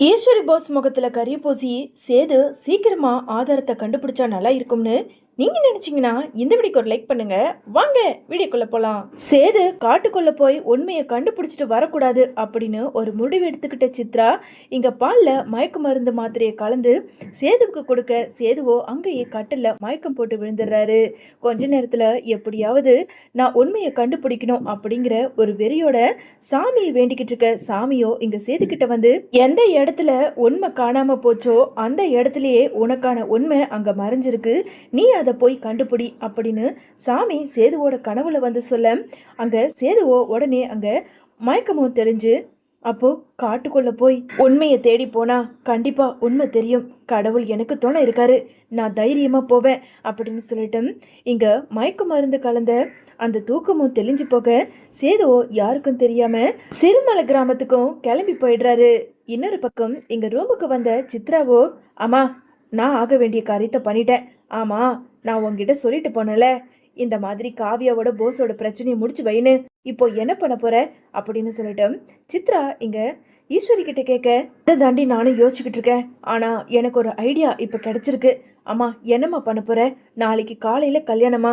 Eswari pass முகத்தில் கரிய பூசி சேது சீக்கிரமாக ஆதாரத்தை கண்டுபிடிச்சா நல்லா இருக்கும்னு நீங்க நினைச்சீங்கன்னா இந்த வீடியோக்கு ஒரு லைக் பண்ணுங்க. வாங்க வீடியோக்குள்ள போலாம். சேது காட்டுக்குள்ள போய் உண்மையை கண்டுபிடிச்சிட்டு வரக்கூடாது அப்படின்னு ஒரு முடிவு எடுத்துக்கிட்ட சித்ரா இங்க பால்ல மயக்க மருந்து மாத்திரையை கலந்து சேதுவுக்கு கொடுக்க சேதுவோ அங்கேயே கட்டில் மயக்கம் போட்டு விழுந்துடுறாரு. கொஞ்ச நேரத்துல எப்படியாவது நான் உண்மையை கண்டுபிடிக்கணும் அப்படிங்கிற ஒரு வெறியோட சாமியை வேண்டிக்கிட்டு இருக்க சாமியோ இங்க சேதுக்கிட்ட வந்து எந்த இடத்துல உண்மை காணாம போச்சோ அந்த இடத்துலயே உனக்கான உண்மை அங்க மறைஞ்சிருக்கு. நீ அதை அதை போய் கண்டுபிடி அப்படின்னு சாமி சேதுவோட கனவுல வந்து சொல்ல அங்க சேதுவோ உடனே அங்க மயக்கமும் தெரிஞ்சு அப்போ காட்டுக்குள்ள போய் உண்மையை தேடி போனா கண்டிப்பா உண்மை தெரியும். கடவுள் எனக்கு துணை இருக்காரு. நான் தைரியமா போவேன் அப்படின்னு சொல்லிட்டு இங்க மயக்க மருந்து கலந்த அந்த தூக்கமும் தெளிஞ்சு போக சேதுவோ யாருக்கும் தெரியாம சிறுமலை கிராமத்துக்கும் கிளம்பி போயிடுறாரு. இன்னொரு பக்கம் எங்க ரூமுக்கு வந்த சித்ராவோ ஆமா நான் ஆக வேண்டிய காரியத்தை பண்ணிட்டேன். ஆமா நான் உங்ககிட்ட சொல்லிட்டு போனேன்ல. இந்த மாதிரி காவியாவோட போஸோட பிரச்சனையை முடிச்சு வைன்னு. இப்போ என்ன பண்ண போற? அப்படின்னு சொல்லிட்டு சித்ரா இங்க ஈஸ்வரி கிட்ட கேட்க இதை தாண்டி நானும் யோசிச்சுக்கிட்டு இருக்கேன். ஆனா எனக்கு ஒரு ஐடியா இப்போ கிடைச்சிருக்கு. அம்மா என்னம்மா பண்ண போற? நாளைக்கு காலையில கல்யாணமா?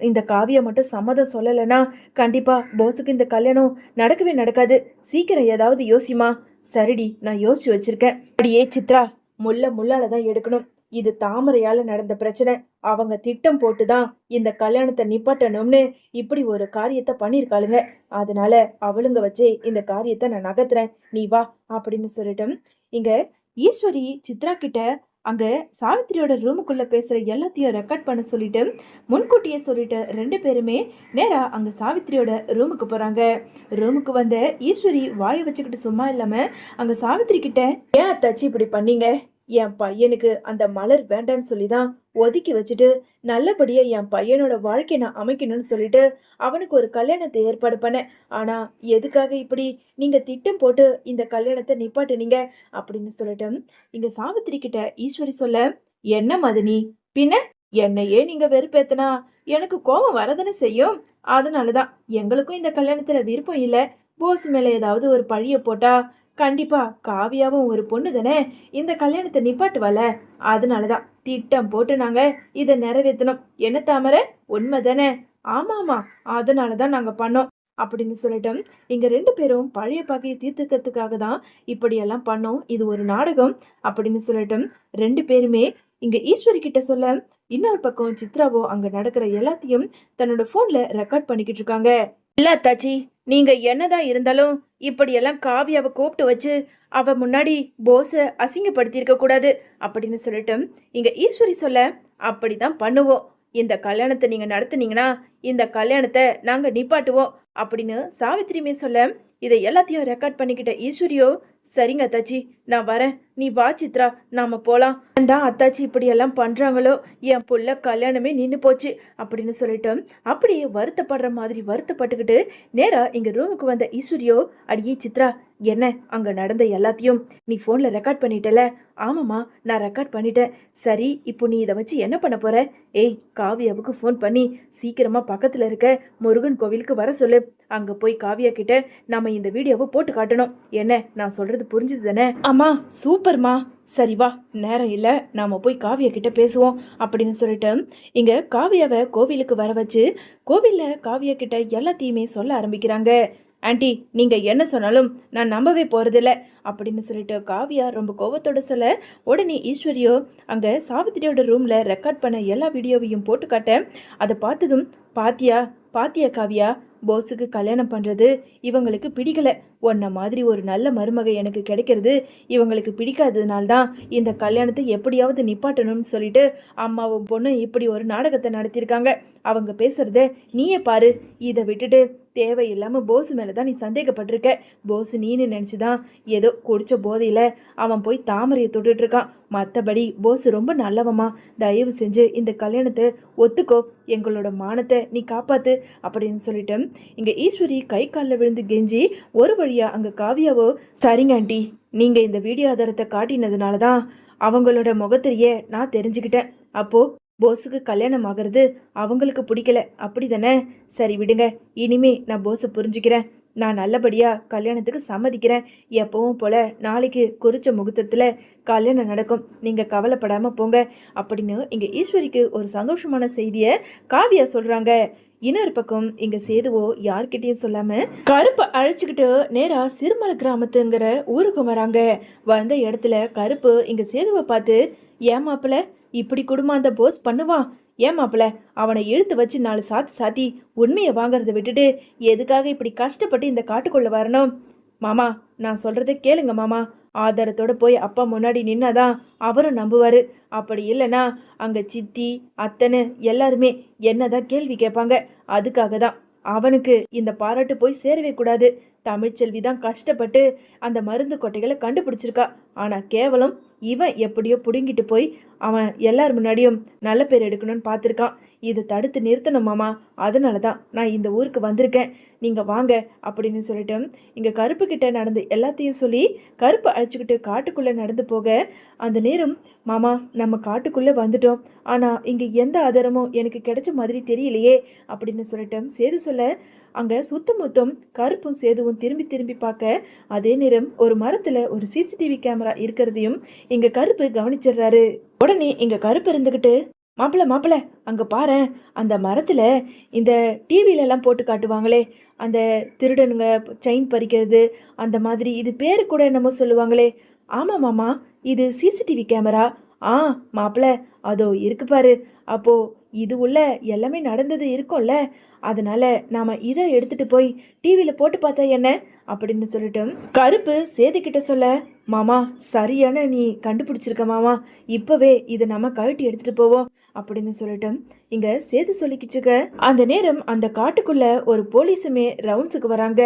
இந்த காவியா மட்டும் சம்மதம் சொல்லலைன்னா கண்டிப்பா போஸுக்கு இந்த கல்யாணம் நடக்கவே நடக்காது. சீக்கிரம் ஏதாவது யோசிமா சரிடி நான் யோசிச்சு வச்சிருக்கேன். அப்படியே சித்ரா முல்லை முள்ளால தான் எடுக்கணும். இது தாமரையால நடந்த பிரச்சனை. அவங்க திட்டம் போட்டு தான் இந்த கல்யாணத்தை நிப்பாட்டணும்னு இப்படி ஒரு காரியத்தை பண்ணியிருக்காளுங்க. அதனால அவளுங்க வச்சு இந்த காரியத்தை நான் நகர்த்துறேன். நீ வா அப்படின்னு சொல்லிட்டு. இங்க ஈஸ்வரி சித்ரா கிட்ட அங்க சாவித்திரியோட ரூமுக்குள்ள பேசுற எல்லாத்தையும் ரெக்கார்ட் பண்ண சொல்லிட்டு முன்கூட்டியே சொல்லிட்டு ரெண்டு பேருமே நேரா அங்க சாவித்திரியோட ரூமுக்கு போறாங்க. ரூமுக்கு வந்த ஈஸ்வரி வாயை வச்சுக்கிட்டு சும்மா இல்லாம அங்க சாவித்திரி கிட்ட ஏன் அத்தாச்சி இப்படி பண்ணீங்க? என் பையனுக்கு அந்த மலர் வேண்டான்னு சொல்லி தான் ஒதுக்கி வச்சுட்டு நல்லபடியாக என் பையனோட வாழ்க்கையை நான் அமைக்கணும்னு சொல்லிட்டு அவனுக்கு ஒரு கல்யாணத்தை ஏற்பாடு பண்ணேன். ஆனால் எதுக்காக இப்படி நீங்கள் திட்டம் போட்டு இந்த கல்யாணத்தை நிப்பாட்டுனீங்க? அப்படின்னு சொல்லிட்டு இங்கே சாவித்திரி கிட்ட ஈஸ்வரி சொல்ல என்ன மதினி? பின்ன என்னையே நீங்கள் வெறுப்பேத்தனா எனக்கு கோபம் வரதானே செய்யும்? அதனாலதான் எங்களுக்கும் இந்த கல்யாணத்தில் விருப்பம் இல்லை. போஸ் மேலே ஏதாவது ஒரு பழியை போட்டால் கண்டிப்பா காவியாவும் ஒரு பொண்ணு தானே? இந்த கல்யாணத்தை நிப்பாட்டுவால்ல அதனால தான் திட்டம் போட்டு நாங்கள் இதை நிறைவேற்றணும் என்ன தாமரை? உண்மை தானே? ஆமாம்மா அதனால தான் நாங்கள் பண்ணோம். அப்படின்னு சொல்லிட்டோம். இங்கே ரெண்டு பேரும் பழைய பகையை தீர்த்துக்கிறதுக்காக தான் இப்படியெல்லாம் பண்ணோம். இது ஒரு நாடகம் அப்படின்னு சொல்லிட்டோம். ரெண்டு பேருமே இங்கே ஈஸ்வரி கிட்ட சொல்ல இன்னொரு பக்கம் சித்ராவோ அங்கே நடக்கிற எல்லாத்தையும் தன்னோட ஃபோனில் ரெக்கார்ட் பண்ணிக்கிட்டு இருக்காங்க. இல்லை தாச்சி நீங்கள் என்னதான் இருந்தாலும் இப்படியெல்லாம் காவியாவை கூப்பிட்டு வச்சு அவ முன்னாடி போஸை அசிங்கப்படுத்தியிருக்க கூடாது அப்படின்னு சொல்லிட்டு இங்க ஈஸ்வரி சொல்ல அப்படி தான் பண்ணுவோம். இந்த கல்யாணத்தை நீங்க நடத்துனீங்கன்னா இந்த கல்யாணத்தை நாங்க நிப்பாட்டுவோம் அப்படின்னு சாவித்திரிமே சொல்ல இதை எல்லாத்தையும் ரெக்கார்ட் பண்ணிக்கிட்ட ஈஸ்வரியோ சரிங்க அத்தாச்சி. நான் வரேன். நீ வா சித்ரா. நாம போலாம். தான் அத்தாச்சி இப்படியெல்லாம் பண்றாங்களோ? என் புள்ள கல்யாணமே நின்று போச்சு அப்படின்னு சொல்லிட்டு அப்படியே வருத்தப்படுற மாதிரி வருத்தப்பட்டுக்கிட்டு நேரா இங்க ரூமுக்கு வந்த ஈஸ்வரியோ அடியே சித்ரா என்ன அங்க நடந்த எல்லாத்தையும் நீ போன்ல ரெக்கார்ட் பண்ணிட்டல? ஆமாம்மா நான் ரெக்கார்ட் பண்ணிட்டேன். சரி இப்போ நீ இதை வச்சு என்ன பண்ண போற? ஏய் காவியாவுக்கு ஃபோன் பண்ணி சீக்கிரமா பக்கத்துல இருக்க முருகன் கோவிலுக்கு வர சொல்லு. அங்க போய் காவியா கிட்ட நாம இந்த வீடியோவை போட்டு காட்டணும். என்ன நான் சொல்றது புரிஞ்சுது தானே அம்மா சூப்பர்மா. சரி வா நேரம் இல்லை நாம போய் காவியா கிட்ட பேசுவோம் அப்படின்னு சொல்லிட்டு இங்க காவியாவை கோவிலுக்கு வர வச்சு கோவிலில் காவியா கிட்ட எல்லாத்தையுமே சொல்ல ஆரம்பிக்கிறாங்க. ஆண்டி நீங்க என்ன சொன்னாலும் நான் நம்பவே போறதில்ல அப்படின்னு சொல்லிட்டு காவியா ரொம்ப கோவத்தோட சொல்ல உடனே ஈஸ்வரியோ அங்க சாவித்திரியோட ரூம்ல ரெக்கார்ட் பண்ண எல்லா வீடியோவையும் போட்டு காட்ட அதை பார்த்ததும் பாத்தியா பாத்தியா காவியா போஸுக்கு கல்யாணம் பண்ணுறது இவங்களுக்கு பிடிக்கல. உன்ன மாதிரி ஒரு நல்ல மருமக எனக்கு கிடைக்கிறது இவங்களுக்கு பிடிக்காததுனால தான் இந்த கல்யாணத்தை எப்படியாவது நிப்பாட்டணும்னு சொல்லிட்டு அம்மாவும் பொண்ணும் இப்படி ஒரு நாடகத்தை நடத்தியிருக்காங்க. அவங்க பேசுறத நீயே பாரு. இதை விட்டுட்டு தேவையில்லாமல் போஸு மேலே தான் நீ சந்தேகப்பட்டிருக்க. போஸு நீன்னு நினச்சி தான் ஏதோ குடித்த போதையில் அவன் போய் தாமரையை தொட்டுட்ருக்கான். மற்றபடி போஸு ரொம்ப நல்லவமா தயவு செஞ்சு இந்த கல்யாணத்தை ஒத்துக்கோ. எங்களோட மானத்தை நீ காப்பாற்று அப்படின்னு சொல்லிட்டு இங்கே ஈஸ்வரி கை காலில் விழுந்து கெஞ்சி ஒரு வழியாக அங்கே காவியாவோ? சரிங்க ஆண்டி. நீங்கள் இந்த வீடியோ ஆதாரத்தை காட்டினதுனால தான் அவங்களோட முகத்திலேயே நான் தெரிஞ்சுக்கிட்டேன். அப்போது போஸுக்கு கல்யாணம் ஆகிறது அவங்களுக்கு பிடிக்கல. அப்படி தானே சரி விடுங்க. இனிமே நான் போஸை புரிஞ்சுக்கிறேன். நான் நல்லபடியாக கல்யாணத்துக்கு சம்மதிக்கிறேன். எப்பவும் போல நாளைக்கு குறிச்ச முகூர்த்தத்தில் கல்யாணம் நடக்கும். நீங்கள் கவலைப்படாமல் போங்க. அப்படின்னு இங்கே ஈஸ்வரிக்கு ஒரு சந்தோஷமான செய்தியை காவியா சொல்கிறாங்க இன்னொரு பக்கம் இங்க சேதுவோ யார்கிட்டயும் சொல்லாம கருப்பை அழைச்சிக்கிட்டு நேரா சிறுமலை கிராமத்துங்கிற ஊருக்கு வராங்க. வந்த இடத்துல கருப்பு இங்க சேதுவை பார்த்து ஏன் இப்படி குடும்பம் அந்த போஸ் பண்ணுவான்? ஏன் மாப்பிள்ள அவனை இழுத்து வச்சு நாலு சாத்தி சாத்தி உண்மையை வாங்குறத விட்டுட்டு எதுக்காக இப்படி கஷ்டப்பட்டு இந்த காட்டுக்குள்ளே வரணும்? மாமா நான் சொல்கிறத கேளுங்க மாமா. ஆதாரத்தோட போய் அப்பா முன்னாடி நின்னாதான் அவரும் நம்புவார். அப்படி இல்லைன்னா அங்கே சித்தி அத்தனை எல்லாருமே என்னதான் கேள்வி கேட்பாங்க. அதுக்காக தான் அவனுக்கு இந்த பாராட்டு போய் சேரவே கூடாது. தமிழ்ச்செல்வி தான் கஷ்டப்பட்டு அந்த மருந்து கொட்டைகளை கண்டுபிடிச்சிருக்கா. ஆனால் கேவலம் இவன் எப்படியோ பிடுங்கிட்டு போய் அவன் எல்லார் முன்னாடியும் நல்ல பேர் எடுக்கணும்னு பார்த்துருக்கான். இதை தடுத்து நிறுத்தணும் மாமா. அதனால தான் நான் இந்த ஊருக்கு வந்திருக்கேன். நீங்கள் வாங்க அப்படின்னு சொல்லிட்டு இங்கே கருப்பு கிட்ட நடந்து எல்லாத்தையும் சொல்லி கருப்பு அழைச்சிக்கிட்டு காட்டுக்குள்ளே நடந்து போக அந்த நேரம் மாமா நம்ம காட்டுக்குள்ளே வந்துட்டோம். ஆனால் இங்கே எந்த ஆதாரமும் எனக்கு கிடைச்ச மாதிரி தெரியலையே அப்படின்னு சொல்லிட்டு சேது சொல்ல அங்கே சுத்தமுத்தம் கருப்பும் சேதுவும் திரும்பி திரும்பி பார்க்க அதே நேரம் ஒரு மரத்தில் ஒரு சிசிடிவி கேமரா இருக்கிறதையும் இங்கே கருப்பு கவனிச்சிடுறாரு. உடனே இங்கே கருப்பு இருந்துக்கிட்டு மாப்பிள்ள மாப்பிள்ள அங்கே பாரேன். அந்த மரத்தில் இந்த டிவில எல்லாம் போட்டு காட்டுவாங்களே அந்த திருடனுங்க செயின் பறிக்கிறது அந்த மாதிரி இது பேர் கூட என்னமோ சொல்லுவாங்களே. ஆமாம் மாமா இது சிசிடிவி கேமரா ஆ மாப்பிள அதோ இருக்கு பாரு. அப்போ இது உள்ள எல்லாமே நடந்தது இருக்கும்ல. அதனால நாம் இதை எடுத்துகிட்டு போய் டிவியில் போட்டு பார்த்தா என்ன? அப்படின்னு சொல்லிட்டு கருப்பு சேதுக்கிட்ட சொல்ல மாமா சரியான நீ கண்டுபிடிச்சிருக்க மாமா. இப்பவே இதை நம்ம கழட்டி எடுத்துட்டு போவோம் அப்படின்னு சொல்லிட்டு இங்க சேது சொல்லிக்கிட்டு இருக்க அந்த நேரம் அந்த காட்டுக்குள்ள ஒரு போலீஸுமே ரவுண்ட்ஸுக்கு வராங்க.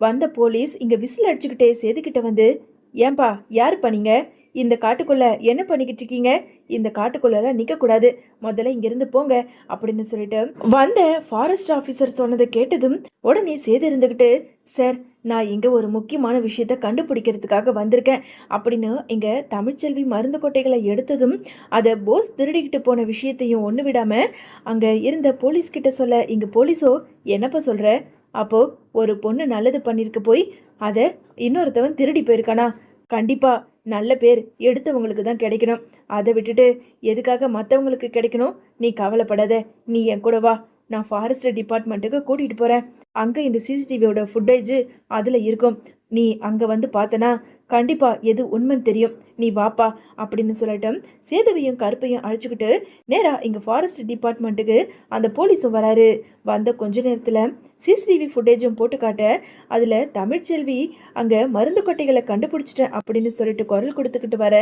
வந்த போலீஸ் இங்க விசில் அடிச்சுக்கிட்டே சேதுக்கிட்ட வந்து ஏன்பா யாருப்பா நீங்க? இந்த காட்டுக்குள்ளே என்ன பண்ணிக்கிட்டு இருக்கீங்க? இந்த காட்டுக்குள்ளெல்லாம் நிற்கக்கூடாது முதல்ல இங்கேருந்து போங்க அப்படின்னு சொல்லிட்டு வந்த ஃபாரஸ்ட் ஆஃபீஸர் சொன்னதை கேட்டதும் உடனே சேது இருந்துக்கிட்டு சார் நான் இங்கே ஒரு முக்கியமான விஷயத்த கண்டுபிடிக்கிறதுக்காக வந்திருக்கேன். அப்படின்னு இங்கே தமிழ்ச்செல்வி மருந்து கொட்டைகளை எடுத்ததும் அதை போஸ் திருடிக்கிட்டு போன விஷயத்தையும் ஒன்று விடாமல் அங்கே இருந்த போலீஸ்கிட்ட சொல்ல இங்கே போலீஸோ என்னப்பா சொல்கிற அப்போது ஒரு பொண்ணு நல்லது பண்ணியிருக்க போய் அதை இன்னொருத்தவன் திருடி போயிருக்கானா? கண்டிப்பாக நல்ல பேர் எடுத்தவங்களுக்கு தான் கிடைக்கணும். அதை விட்டுட்டு எதுக்காக மற்றவங்களுக்கு கிடைக்கணும்? நீ கவலைப்படாத. நீ என் கூட வா. நான் ஃபாரஸ்ட் டிபார்ட்மெண்ட்டுக்கு கூட்டிகிட்டு போகிறேன் அங்கே இந்த சிசிடிவியோட ஃபுட்டேஜ் அதில் இருக்கும். நீ அங்கே வந்து பார்த்தனா கண்டிப்பாக எது உண்மைன்னு தெரியும். நீ வாப்பா அப்படின்னு சொல்லிட்டு சேதுவையும் கருப்பையும் அழைச்சிக்கிட்டு நேராக இங்கே ஃபாரஸ்ட் டிபார்ட்மெண்ட்டுக்கு அந்த போலீஸும் வராரு. வந்த கொஞ்ச நேரத்தில் சிசிடிவி ஃபுட்டேஜும் போட்டு காட்ட அதில் தமிழ்ச்செல்வி அங்கே மருந்து கொட்டைகளை கண்டுபிடிச்சிட்டேன் அப்படின்னு சொல்லிட்டு குரல் கொடுத்துக்கிட்டு வர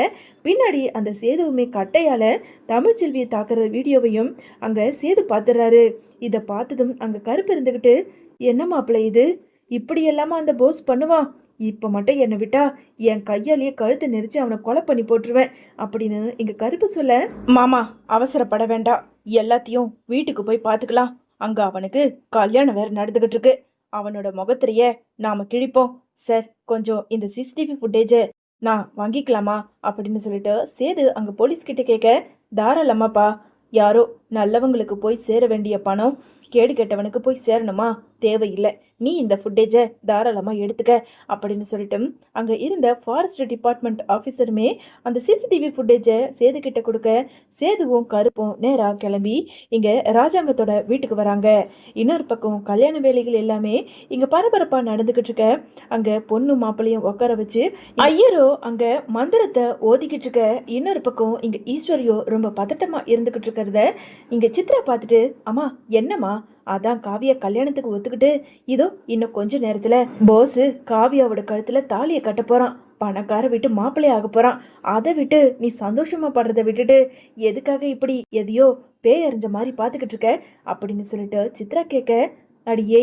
பின்னாடி அந்த சேதுவுமே கட்டையால் தமிழ்ச்செல்வியை தாக்குற வீடியோவையும் அங்கே சேது பார்த்துறாரு இதை பார்த்ததும் அங்கே கருப்பு இருந்துக்கிட்டு என்ன மாப்பிள்ளை இது? இப்படி எல்லாமா அந்த போஸ் பண்ணுவான் இப்போ மட்டும் என்னை விட்டா என் கையாலேயே கழுத்து நெரிச்சு அவனை கொலை பண்ணி போட்டுருவேன் அப்படின்னு எங்கள் கருப்பு சொல்ல மாமா அவசரப்பட வேண்டாம். எல்லாத்தையும் வீட்டுக்கு போய் பார்த்துக்கலாம் அங்கே அவனுக்கு கல்யாணம் வேறு நடந்துக்கிட்டு இருக்கு. அவனோட முகத்திலேயே நாம் கிழிப்போம். சார் கொஞ்சம் இந்த சிசிடிவி ஃபுட்டேஜை நான் வாங்கிக்கலாமா அப்படின்னு சொல்லிட்டு சேது அங்கே போலீஸ்கிட்ட கேட்க தாராளமாப்பா. யாரோ நல்லவங்களுக்கு போய் சேர வேண்டிய பணம் கேடு கெட்டவனுக்கு போய் சேரணுமா? தேவையில்லை. நீ இந்த ஃபுட்டேஜை தாராளமாக எடுத்துக்க அப்படின்னு சொல்லிட்டு அங்கே இருந்த ஃபாரஸ்ட் டிபார்ட்மெண்ட் ஆஃபீஸருமே அந்த சிசிடிவி ஃபுட்டேஜை சேது கிட்ட கொடுக்க சேதுவும் கருப்பும் நேராக கிளம்பி இங்கே ராஜாங்கத்தோட வீட்டுக்கு வராங்க. இன்னொரு பக்கம் கல்யாண வேலைகள் எல்லாமே இங்கே பரபரப்பாக நடந்துக்கிட்டு இருக்க. அங்கே பொண்ணு மாப்பிள்ளையும் உட்கார வச்சு ஐயரோ அங்கே மந்திரத்தை ஓதிக்கிட்டு இருக்க. இன்னொரு பக்கம் இங்கே ஈஸ்வரியோ ரொம்ப பதட்டமாக இருந்துக்கிட்டு இருக்கிறத இங்கே சித்ரா பார்த்துட்டு அம்மா என்னம்மா? அதான் காவியா கல்யாணத்துக்கு ஒத்துக்கிட்டு இதோ இன்னும் கொஞ்ச நேரத்துல போஸு காவியாவோட கழுத்துல தாலியை கட்ட போறான். பணக்கார விட்டு மாப்பிள்ளை ஆக போறான். அதை விட்டு நீ சந்தோஷமா படுறதை விட்டுட்டு எதுக்காக இப்படி எதையோ பேய் அறிஞ்ச மாதிரி பார்த்துக்கிட்டு இருக்க? அப்படின்னு சொல்லிட்டு சித்ரா கேட்க அடியே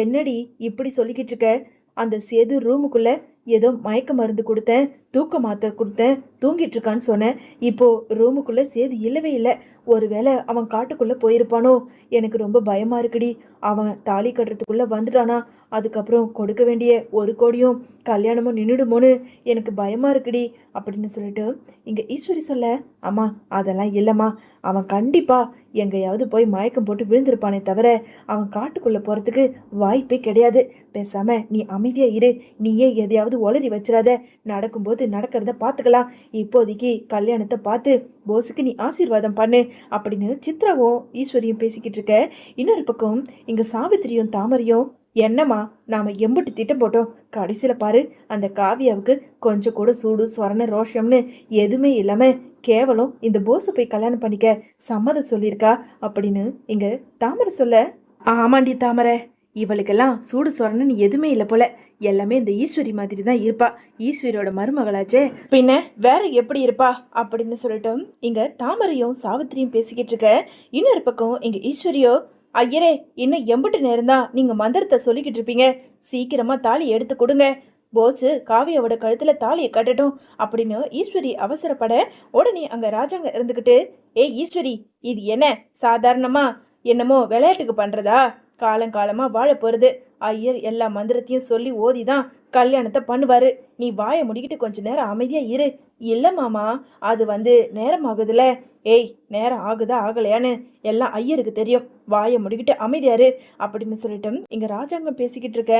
என்னடி இப்படி சொல்லிக்கிட்டு இருக்க? அந்த சேது ரூமுக்குள்ள ஏதோ மயக்க மருந்து கொடுத்தேன். தூக்க மாத்திரை கொடுத்தேன் தூங்கிட்டு இருக்கான்னு சொன்னேன். இப்போ ரூமுக்குள்ளே சேது இல்லவே இல்லை. ஒருவேளை அவன் காட்டுக்குள்ளே போயிருப்பானோ? எனக்கு ரொம்ப பயமாக இருக்குடி. அவன் தாலி கட்டுறதுக்குள்ளே வந்துட்டானா? அதுக்கப்புறம் கொடுக்க வேண்டிய ஒரு கோடியும் கல்யாணமும் நின்றுடுமோன்னு எனக்கு பயமாக இருக்குடி. அப்படின்னு சொல்லிட்டு இங்கே ஈஸ்வரி சொல்ல. அம்மா அதெல்லாம் இல்லைம்மா. அவன் கண்டிப்பாக எங்கேயாவது போய் மயக்கம் போட்டு விழுந்திருப்பானே தவிர அவன் காட்டுக்குள்ளே போகிறதுக்கு வாய்ப்பே கிடையாது. பேசாமல் நீ அமைதியாக இரு. நீயே எதையாவது ஒளறி வச்சிடாத. நடக்கும்போது நடக்கிறத பார்த்துக்கலாம். இப்போதைக்கு கல்யாணத்தை பார்த்து போஸுக்கு நீ ஆசீர்வாதம் பண்ணு அப்படின்னு சித்ராவும் ஈஸ்வரியும் பேசிக்கிட்டு இருக்க. இன்னொரு பக்கம் இங்கே சாவித்திரியும் தாமரையும் என்னம்மா நாம எம்புட்டு திட்டம் போட்டோம். கடைசியில பாரு அந்த காவியாவுக்கு கொஞ்சம் கூட சூடு சொரண ரோஷம்னு எதுவுமே இல்லாமல் கேவலம் இந்த போஸை போய் கல்யாணம் பண்ணிக்க சம்மதம் சொல்லியிருக்கா அப்படின்னு இங்கே தாமரை சொல்ல ஆமாண்டி தாமரை இவளுக்கெல்லாம் சூடு சொரணன்னு எதுவுமே இல்லை போல. எல்லாமே இந்த ஈஸ்வரி மாதிரி தான் இருப்பா. ஈஸ்வரியோட மருமகளாச்சே. பின்ன வேற எப்படி இருப்பா? அப்படின்னு சொல்லிட்டு இங்க தாமரையும் சாவித்திரியும் பேசிக்கிட்டு இருக்க. இன்னொரு பக்கம் இங்க ஈஸ்வரியோ ஐயரே இன்னும் எம்பிட்டு நேரம் தான். நீங்க மந்திரத்தை சொல்லிக்கிட்டு இருப்பீங்க. சீக்கிரமா தாலி எடுத்து கொடுங்க. போஸு காவியாவோட கழுத்தில் தாலியை கட்டட்டும். அப்படின்னு ஈஸ்வரி அவசரப்பட உடனே அங்கே ராஜாங்க இருந்துக்கிட்டு ஏய் ஈஸ்வரி இது என்ன? சாதாரணமா? என்னமோ விளையாட்டுக்கு பண்ணுறதா காலங்காலமாக வாழ போகிறது ஐயர் எல்லா மந்திரத்தையும் சொல்லி ஓதி தான் கல்யாணத்தை பண்ணுவார். நீ வாயை முடிக்கிட்டு கொஞ்ச நேரம் அமைதியாக இரு. இல்லை மாமா அது வந்து நேரம் ஆகுதுல. ஏய் நேரம் ஆகுதா ஆகலையான்னு எல்லாம் ஐயருக்கு தெரியும். வாயை முடிக்கிட்டு அமைதியாரு அப்படின்னு சொல்லிட்டு இங்க ராஜாங்கம் பேசிக்கிட்டு இருக்க.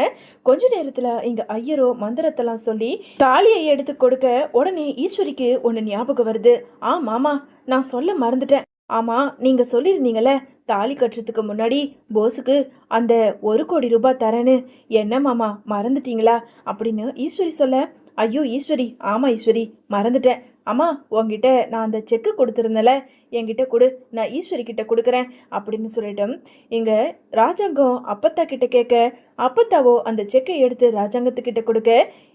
கொஞ்ச நேரத்துல இங்க ஐயரோ மந்திரத்தெல்லாம் சொல்லி தாலியை எடுத்து கொடுக்க உடனே ஈஸ்வரிக்கு ஒன்று ஞாபகம் வருது. ஆ மாமா நான் சொல்ல மறந்துட்டேன். ஆமாம் நீங்கள் சொல்லியிருந்தீங்களே தாலி கட்டுறதுக்கு முன்னாடி போஸுக்கு அந்த ஒரு கோடி ரூபாய் தரேன்னு. என்ன மாமா மறந்துட்டீங்களா? அப்படின்னு ஈஸ்வரி சொல்ல ஐயோ ஈஸ்வரி ஆமாம் ஈஸ்வரி மறந்துட்டேன். அம்மா உங்ககிட்ட நான் அந்த செக்கு கொடுத்துருந்தேன்ல என்கிட்ட கொடு நான் ஈஸ்வரி கிட்ட கொடுக்குறேன் அப்படின்னு சொல்லிட்டோம். இங்கே ராஜாங்கம் அப்பத்தா கிட்ட கேட்க அப்பத்தாவோ அந்த செக்கை எடுத்து ராஜாங்கத்துக்கிட்ட கொடுக்க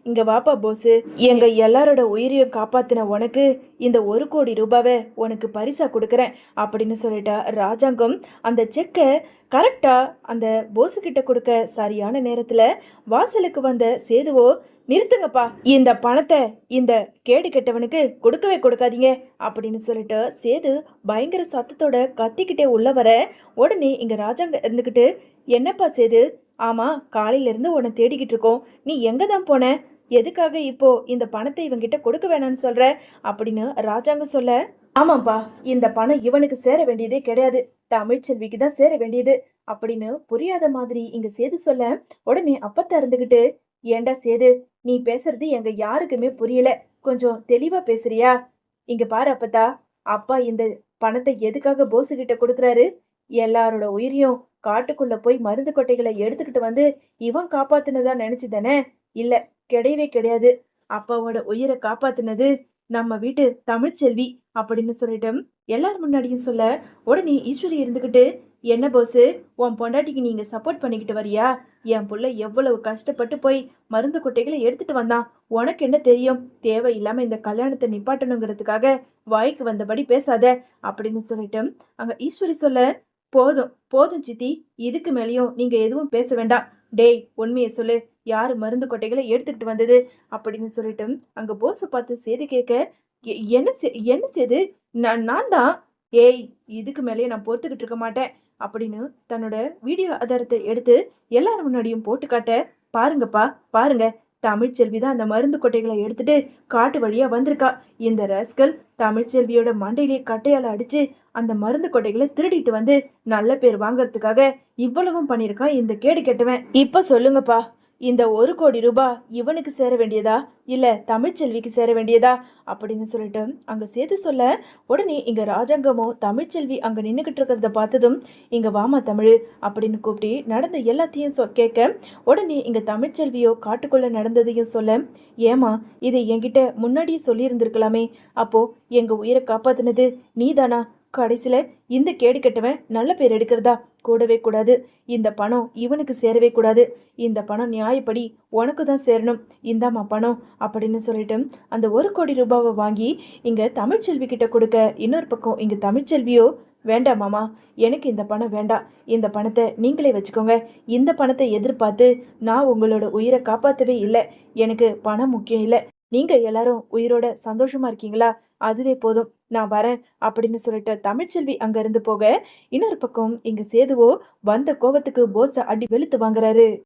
இங்கே வாப்பா போஸு எங்கள் எல்லாரோட உயிரையும் காப்பாத்தின உனக்கு இந்த ஒரு கோடி ரூபாவை உனக்கு பரிசா கொடுக்குறேன் அப்படின்னு சொல்லிட்டா ராஜாங்கம். அந்த செக்கை கரெக்டாக அந்த போஸு கொடுக்க சரியான நேரத்தில் வாசலுக்கு வந்த சேதுவோ நிறுத்துங்கப்பா. இந்த பணத்தை இந்த கேடு கெட்டவனுக்கு கொடுக்கவே கொடுக்காதீங்க அப்படின்னு சொல்லிட்டு சேது பயங்கர சத்தத்தோட கத்திக்கிட்டே உள்ள வர உடனே இங்கே ராஜாங்க இருந்துக்கிட்டு என்னப்பா சேது? ஆமாம் காலையிலேருந்து உன்னை தேடிக்கிட்டு இருக்கோம். நீ எங்கே தான் போன? எதுக்காக இப்போ இந்த பணத்தை இவங்கிட்ட கொடுக்க வேணாம்னு சொல்கிற அப்படின்னு ராஜாங்க சொல்ல ஆமாம்ப்பா இந்த பணம் இவனுக்கு சேர வேண்டியதே கிடையாது. தமிழ்ச்செல்விக்கு தான் சேர வேண்டியது. அப்படின்னு புரியாத மாதிரி இங்க சேது சொல்ல உடனே அப்பத்த இருந்துகிட்டு ஏண்டா சேது? நீ பேசுறது எங்க யாருக்குமே புரியல. கொஞ்சம் தெளிவா பேசுறியா? இங்க பாரு அப்பத்தா. அப்பா இந்த பணத்தை எதுக்காக போசு கிட்ட கொடுக்கறாரு? எல்லாரோட உயிரையும் காட்டுக்குள்ள போய் மருந்து கொட்டைகளை எடுத்துக்கிட்டு வந்து இவன் காப்பாத்துனதா நினைச்சுதானே? இல்ல கிடையவே கிடையாது. அப்பாவோட உயிரை காப்பாத்தினது நம்ம வீட்டு தமிழ்ச்செல்வி அப்படின்னு சொல்லிட்டு. எல்லார் முன்னாடியும் சொல்ல உடனே ஈஸ்வரி இருந்துகிட்டு என்ன போஸு உன் பொண்டாட்டிக்கு நீங்கள் சப்போர்ட் பண்ணிக்கிட்டு வரியா? என் புள்ள எவ்வளவு கஷ்டப்பட்டு போய் மருந்து கொட்டைகளை எடுத்துட்டு வந்தான். உனக்கு என்ன தெரியும்? தேவையில்லாமல் இந்த கல்யாணத்தை நிப்பாட்டணுங்கிறதுக்காக வாய்க்கு வந்தபடி பேசாத அப்படின்னு சொல்லிட்டு அங்கே ஈஸ்வரி சொல்ல போதும் போதும் சித்தி. இதுக்கு மேலேயும் நீங்கள் எதுவும் பேச வேண்டாம். டேய் உண்மையை சொல்லு. யார் மருந்து கொட்டைகளை எடுத்துக்கிட்டு வந்தது? அப்படின்னு சொல்லிட்டு அங்கே போஸை பார்த்து செய்து கேட்க "எ- என்ன என்ன செய்து நான் நான் தான் ஏய் இதுக்கு மேலேயே நான் பொறுத்துக்கிட்டு இருக்க மாட்டேன். அப்படின்னு தன்னோட வீடியோ ஆதாரத்தை எடுத்து எல்லார் முன்னாடியும் போட்டு காட்ட பாருங்கப்பா பாருங்க தமிழ்ச்செல்வி தான் அந்த மருந்து கொட்டைகளை எடுத்துட்டு காட்டு வழியா வந்திருக்கா. இந்த ரஸ்கல் தமிழ்ச்செல்வியோட மண்டையிலேயே கட்டையால அடிச்சு அந்த மருந்து கொட்டைகளை திருடிட்டு வந்து நல்ல பேர் வாங்கறதுக்காக இவ்வளவும் பண்ணியிருக்கான் இந்த கேடு கெட்டவன். இப்ப சொல்லுங்கப்பா இந்த ஒரு கோடி ரூபாய் இவனுக்கு சேர வேண்டியதா? இல்லை தமிழ்ச்செல்விக்கு சேர வேண்டியதா? அப்படின்னு சொல்லிட்டு அங்கே சேர்த்து சொல்ல உடனே இங்கே ராஜாங்கமோ தமிழ்ச்செல்வி அங்கே நின்றுக்கிட்டு இருக்கிறத பார்த்ததும் இங்கே வாமா தமிழ் அப்படின்னு கூப்பிட்டு நடந்த எல்லாத்தையும் சொ கேட்க உடனே இங்கே தமிழ்ச்செல்வியோ காட்டுக்குள்ளே நடந்ததையும் சொல்ல ஏமா இதை என்கிட்ட முன்னாடியே சொல்லியிருந்திருக்கலாமே. அப்போது எங்கள் உயிரை காப்பாத்துனது நீதானா? கடைசியில் இந்த கேடு கெட்டவன் நல்ல பேர் எடுக்கிறதா? கூடவே கூடாது. இந்த பணம் இவனுக்கு சேரவே கூடாது. இந்த பணம் நியாயப்படி உனக்கு தான் சேரணும். இந்தாம்மா பணம் அப்படின்னு சொல்லிட்டு அந்த ஒரு கோடி ரூபாவை வாங்கி இங்கே தமிழ்ச்செல்வி கிட்ட கொடுக்க இன்னொரு பக்கம் இங்கே தமிழ்ச்செல்வியோ வேண்டாம் மாமா எனக்கு இந்த பணம் வேண்டாம். இந்த பணத்தை நீங்களே வச்சுக்கோங்க. இந்த பணத்தை எதிர்பார்த்து நான் உங்களோட உயிரை காப்பாற்றவே இல்லை. எனக்கு பணம் முக்கியம் இல்லை. நீங்கள் எல்லாரும் உயிரோட சந்தோஷமாக இருக்கீங்களா? அதுவே போதும். நான் வரேன் அப்படின்னு சொல்லிட்டு தமிழ்ச்செல்வி அங்க இருந்து போக இன்னொரு பக்கம் இங்க சேதுவோ வந்த கோவத்துக்கு போஸை அடி வெளுத்து வாங்குறாரு.